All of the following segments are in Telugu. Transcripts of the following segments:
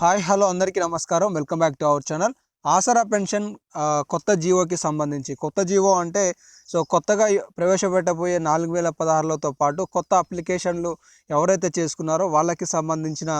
హాయ్ హలో అందరికీ నమస్కారం. Welcome back to our channel. Aasara pension కొత్త జీవోకి సంబంధించి. కొత్త జీవో అంటే సో కొత్తగా ప్రవేశపెట్టబోయే నాలుగు వేల పదహారులతో పాటు కొత్త అప్లికేషన్లు ఎవరైతే చేసుకున్నారో వాళ్ళకి సంబంధించిన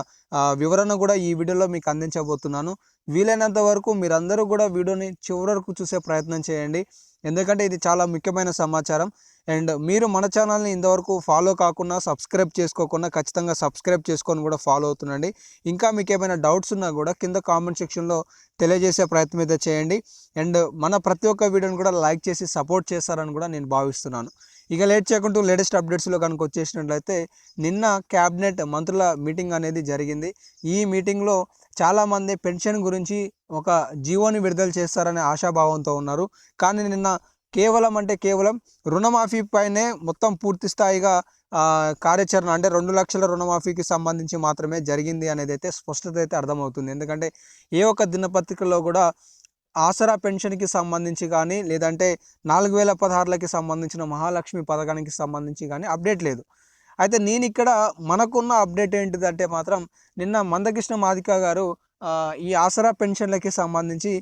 వివరణ కూడా ఈ వీడియోలో మీకు అందించబోతున్నాను. వీలైనంత వరకు మీరందరూ కూడా వీడియోని చివరి వరకు చూసే ప్రయత్నం చేయండి. ఎందుకంటే ఇది చాలా ముఖ్యమైన సమాచారం. అండ్ మీరు మన ఛానల్ని ఇంతవరకు ఫాలో కాకుండా సబ్స్క్రైబ్ చేసుకోకుండా ఖచ్చితంగా సబ్స్క్రైబ్ చేసుకొని కూడా ఫాలో అవుతుండండి. ఇంకా మీకు ఏమైనా డౌట్స్ ఉన్నా కూడా కింద కామెంట్ సెక్షన్లో తెలియజేసే ప్రయత్నం అయితే చేయండి. అండ్ మన ప్రతి ఒక్క వీడియోని కూడా లైక్ చేసి సపోర్ట్ చేస్తారని కూడా నేను భావిస్తున్నాను. ఇక లేట్ చేయకుండా లేటెస్ట్ అప్డేట్స్లో కనుక వచ్చేసినట్లయితే నిన్న క్యాబినెట్ మంత్రుల మీటింగ్ అనేది జరిగింది. ఈ మీటింగ్లో చాలామంది పెన్షన్ గురించి ఒక జీవోని విడుదల చేస్తారనే ఆశాభావంతో ఉన్నారు. కానీ నిన్న కేవలం అంటే కేవలం రుణమాఫీ పైనే మొత్తం పూర్తి స్థాయిగా కార్యాచరణ అంటే రెండు లక్షల రుణమాఫీకి సంబంధించి మాత్రమే జరిగింది అనేది అయితే స్పష్టత అయితే అర్థమవుతుంది. ఎందుకంటే ఏ ఒక్క దినపత్రికలో కూడా ఆసరా పెన్షన్కి సంబంధించి కానీ లేదంటే నాలుగు వేల పదహారులకి సంబంధించిన మహాలక్ష్మి పథకానికి సంబంధించి కానీ అప్డేట్ లేదు. అయితే నేను ఇక్కడ మనకున్న అప్డేట్ ఏంటిదంటే మాత్రం నిన్న మందకృష్ణ మాదిక గారు ఈ ఆసరా పెన్షన్లకి సంబంధించి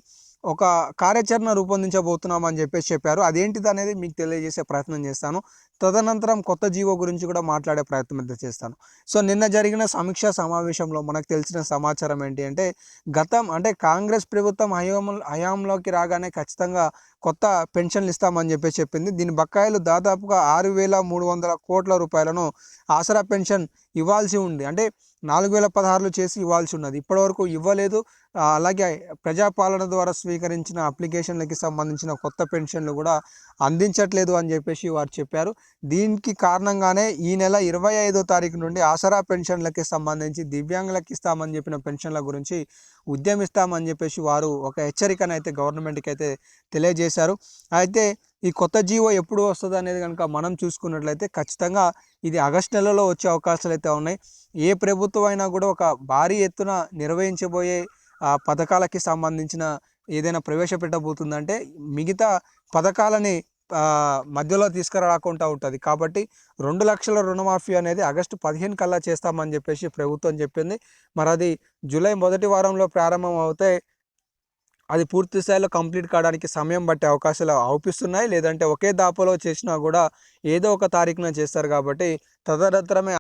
ఒక కార్యాచరణ రూపొందించబోతున్నామని చెప్పేసి చెప్పారు. అదేంటిది అనేది మీకు తెలియజేసే ప్రయత్నం చేస్తాను. తదనంతరం కొత్త జీవో గురించి కూడా మాట్లాడే ప్రయత్నం అయితే చేస్తాను. సో నిన్న జరిగిన సమీక్షా సమావేశంలో మనకు తెలిసిన సమాచారం ఏంటి అంటే గతం అంటే కాంగ్రెస్ ప్రభుత్వం హయాం హయాంలోకి రాగానే ఖచ్చితంగా కొత్త పెన్షన్లు ఇస్తామని చెప్పేసి చెప్పింది. దీని బకాయిలు దాదాపుగా ఆరు వేల మూడు వందల కోట్ల రూపాయలను ఆసరా పెన్షన్ ఇవ్వాల్సి ఉంది. అంటే నాలుగు వేల పదహారులు చేసి ఇవ్వాల్సి ఉన్నది. ఇప్పటివరకు ఇవ్వలేదు. అలాగే ప్రజాపాలన ద్వారా స్వీకరించిన అప్లికేషన్లకి సంబంధించిన కొత్త పెన్షన్లు కూడా అందించట్లేదు అని చెప్పేసి వారు చెప్పారు. దీనికి కారణంగానే ఈ నెల ఇరవై ఐదో తారీఖు నుండి ఆసరా పెన్షన్లకి సంబంధించి దివ్యాంగులకు ఇస్తామని చెప్పిన పెన్షన్ల గురించి ఉద్యమిస్తామని చెప్పేసి వారు ఒక హెచ్చరికను అయితే గవర్నమెంట్కి అయితే తెలియజేశారు. అయితే ఈ కొత్త జీవో ఎప్పుడు వస్తుంది అనేది కనుక మనం చూసుకున్నట్లయితే ఖచ్చితంగా ఇది ఆగస్ట్ నెలలో వచ్చే అవకాశాలు అయితే ఉన్నాయి. ఏ ప్రభుత్వం అయినా కూడా ఒక భారీ ఎత్తున నిర్వహించబోయే ఆ, పథకాలకి సంబంధించిన ఏదైనా ప్రవేశపెట్టబోతుందంటే మిగతా పథకాలని మధ్యలో తీసుకురాకుండా ఉంటుంది. కాబట్టి రెండు లక్షల రుణమాఫీ అనేది ఆగస్టు పదిహేను కల్లా చేస్తామని చెప్పేసి ప్రభుత్వం చెప్పింది. మరి అది జూలై మొదటి వారంలో ప్రారంభం అవుతే అది పూర్తి స్థాయిలో కంప్లీట్ కావడానికి సమయం పట్టే అవకాశాలు అవుపిస్తున్నాయి లేదంటే ఒకే దాపలో చేసినా కూడా ఏదో ఒక తారీఖున చేస్తారు కాబట్టి తదనంతరమే